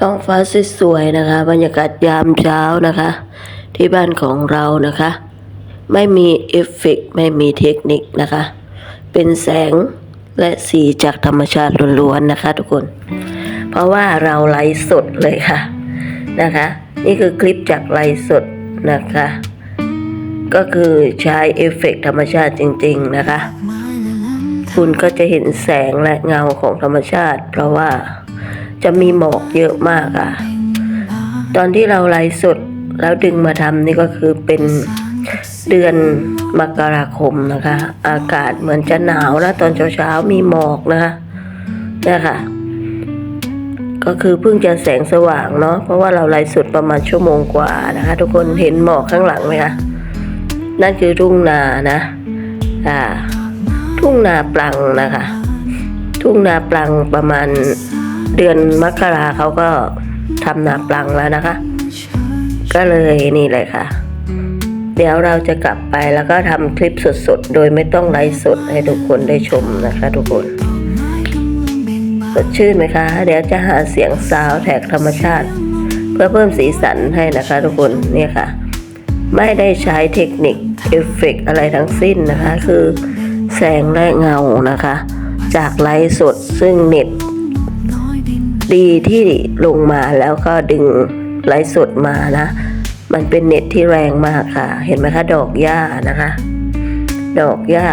ท้องฟ้าสวยๆนะคะ บรรยากาศยามเช้านะคะ ที่บ้านของเรานะคะ ไม่มีเอฟเฟกต์ไม่มีเทคนิคนะคะ เป็นแสงและสีจากธรรมชาติล้วนๆนะคะ ทุกคน เพราะว่าเราไลฟ์สดเลยค่ะนะคะ นี่คือคลิปจากไลฟ์สดนะคะ ก็คือใช้เอฟเฟกต์ธรรมชาติจริง ๆนะคะ คุณก็จะเห็นแสงและเงาของธรรมชาติ เพราะว่า จะมีหมอกเยอะมากอะ ตอนที่เราไลฟ์สดแล้วดึงมาทำนี่ก็คือเป็นเดือนมกราคมนะคะ อากาศเหมือนจะหนาวนะตอนเช้าๆมีหมอกนะคะเนี่ยค่ะ ก็คือเพิ่งจะแสงสว่างเนาะเพราะว่าเราไลฟ์สดประมาณชั่วโมงกว่านะคะ ทุกคนเห็นหมอกข้างหลังไหมคะนั่นคือทุ่งนานะอ่าทุ่งนาปลังนะคะ ทุ่งนาปลังประมาณ เดือนมกราเขาก็ทำนาปลังแล้วนะคะ ก็เลยนี่เลยค่ะ เดี๋ยวเราจะกลับไปแล้วก็ทำคลิปสดๆ โดยไม่ต้องไลฟ์สดให้ทุกคนได้ชมนะคะทุกคนสดชื่นไหมคะ เดี๋ยวจะหาเสียงซาวแท็กธรรมชาติ เพื่อเพิ่มสีสันให้นะคะทุกคนเนี่ยค่ะ ไม่ได้ใช้เทคนิคเอฟเฟกอะไรทั้งสิ้นนะคะ คือแสงและเงานะคะ จากไลฟ์สดซึ่งเน็ต ดีที่ลงมาแล้วก็ดึงไลฟ์สดมานะ มันเป็นเน็ตที่แรงมากค่ะ เห็นไหมคะ ดอกหญ้านะคะ ดอกหญ้า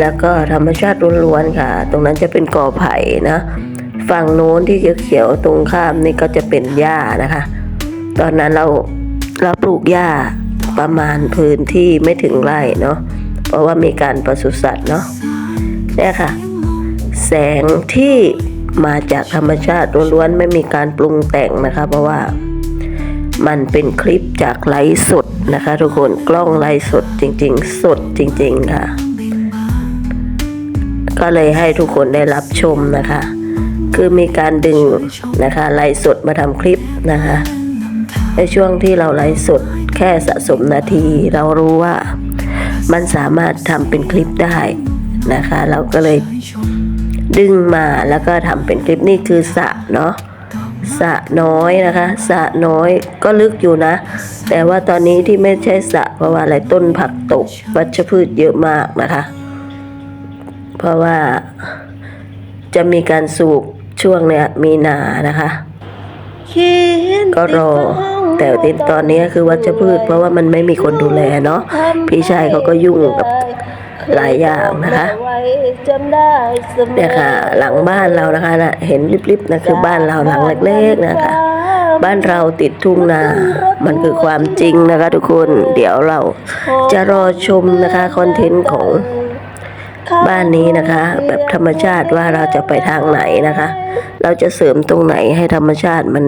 แล้วก็ธรรมชาติล้วนๆค่ะ ตรงนั้นจะเป็นกอไผ่นะ ฝั่งโน้นที่เขียวๆตรงข้ามนี่ก็จะเป็นหญ้านะคะ ตอนนั้นเราเราปลูกหญ้าประมาณพื้นที่ไม่ถึงไร่เนาะ เพราะว่ามีการปศุสัตว์เนาะเนี่ยค่ะ แสงที่ มาจากธรรมชาติล้วนๆไม่มีการปรุงแต่งนะคะ เพราะว่ามันเป็นคลิปจากไลฟ์สดนะคะ ทุกคนกล้องไลฟ์สดจริง ๆ สดจริง ๆ ค่ะ ก็เลยให้ทุกคนได้รับชมนะคะ คือมีการดึงนะคะไลฟ์สดมาทำคลิปนะคะในช่วงที่เราไลฟ์สดแค่สะสมนาที เรารู้ว่ามันสามารถทำเป็นคลิปได้นะคะ เราก็เลย ดึงมาแล้วก็ทำเป็นคลิปนี่คือสะเนาะสะน้อยนะคะสะน้อยก็ลึกอยู่นะ แต่ว่าตอนนี้ที่ไม่ใช่สะเพราะว่าอะไรต้นผักตกวัชพืชเยอะมากนะคะ เพราะว่าจะมีการสูบช่วงเนี้ยมีนานะคะ ก็รอ แต่ติดตอนนี้คือวัชพืช เพราะว่ามันไม่มีคนดูแลเนาะพี่ชายเขาก็ยุ่งกับ หลายอย่างนะคะเนี่ยค่ะ หลังบ้านเรานะคะนะเห็นริบๆนะคือบ้านเราหลังเล็กๆนะคะ บ้านเราติดทุ่งนา มันคือความจริงนะคะ ทุกคนเดี๋ยวเราจะรอชมนะคะคอนเทนต์ของบ้านนี้นะคะ แบบธรรมชาติว่าเราจะไปทางไหนนะคะ เราจะเสริมตรงไหนให้ธรรมชาติมัน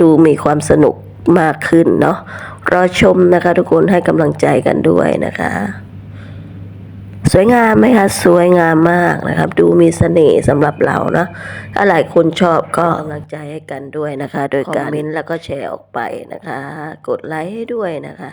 ดูมีความสนุกมากขึ้นเนาะรอชมนะคะ ทุกคนให้กำลังใจกันด้วยนะคะ สวยงามไหมคะสวยงามมากนะครับ ดูมีเสน่ห์สำหรับเราเนาะถ้าหลายคนชอบก็กำลังใจให้กันด้วยนะคะ โดยการคอมเมนต์แล้วก็แชร์ออกไปนะคะ กดไลค์ให้ด้วยนะคะ